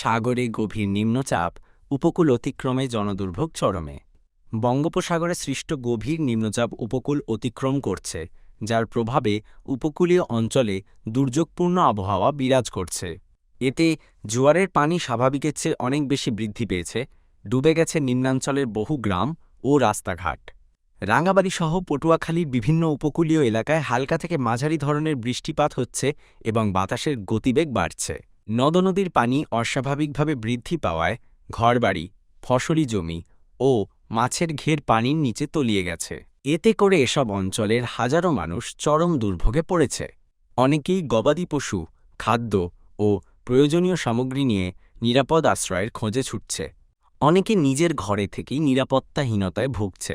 সাগরে গভীর নিম্নচাপ উপকূল অতিক্রমে জনদুর্ভোগ চরমে। বঙ্গোপসাগরে সৃষ্ট গভীর নিম্নচাপ উপকূল অতিক্রম করছে, যার প্রভাবে উপকূলীয় অঞ্চলে দুর্যোগপূর্ণ আবহাওয়া বিরাজ করছে। এতে জোয়ারের পানি স্বাভাবিকের চেয়ে অনেক বেশি বৃদ্ধি পেয়েছে, ডুবে গেছে নিম্নাঞ্চলের বহু গ্রাম ও রাস্তাঘাট। রাঙ্গাবাড়ি সহ পটুয়াখালীর বিভিন্ন উপকূলীয় এলাকায় হালকা থেকে মাঝারি ধরনের বৃষ্টিপাত হচ্ছে এবং বাতাসের গতিবেগ বাড়ছে। নদনদীর পানি অস্বাভাবিকভাবে বৃদ্ধি পাওয়ায় ঘরবাড়ি, ফসলি জমি ও মাছের ঘের পানির নিচে তলিয়ে গেছে। এতে করে এসব অঞ্চলের হাজারো মানুষ চরম দুর্ভোগে পড়েছে। অনেকেই গবাদি পশু, খাদ্য ও প্রয়োজনীয় সামগ্রী নিয়ে নিরাপদ আশ্রয়ের খোঁজে ছুটছে। অনেকে নিজের ঘরে থেকেই নিরাপত্তাহীনতায় ভুগছে।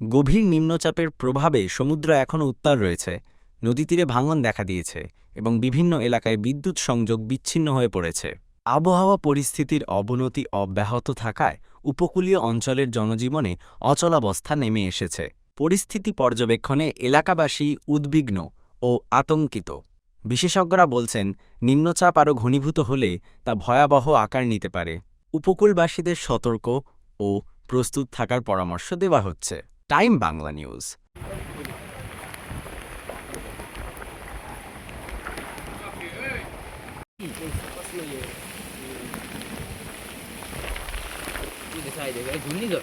গভীর নিম্নচাপের প্রভাবে সমুদ্র এখনও উত্তাল রয়েছে। নদী তীরে ভাঙন দেখা দিয়েছে এবং বিভিন্ন এলাকায় বিদ্যুৎ সংযোগ বিচ্ছিন্ন হয়ে পড়েছে। আবহাওয়া পরিস্থিতির অবনতি অব্যাহত থাকায় উপকূলীয় অঞ্চলের জনজীবনে অচলাবস্থা নেমে এসেছে। পরিস্থিতি পর্যবেক্ষণে এলাকাবাসী উদ্বিগ্ন ও আতঙ্কিত। বিশেষজ্ঞরা বলছেন, নিম্নচাপ আরও ঘনীভূত হলে তা ভয়াবহ আকার নিতে পারে। উপকূলবাসীদের সতর্ক ও প্রস্তুত থাকার পরামর্শ দেওয়া হচ্ছে। Time Bangla news. ঘূর্ণিঝড়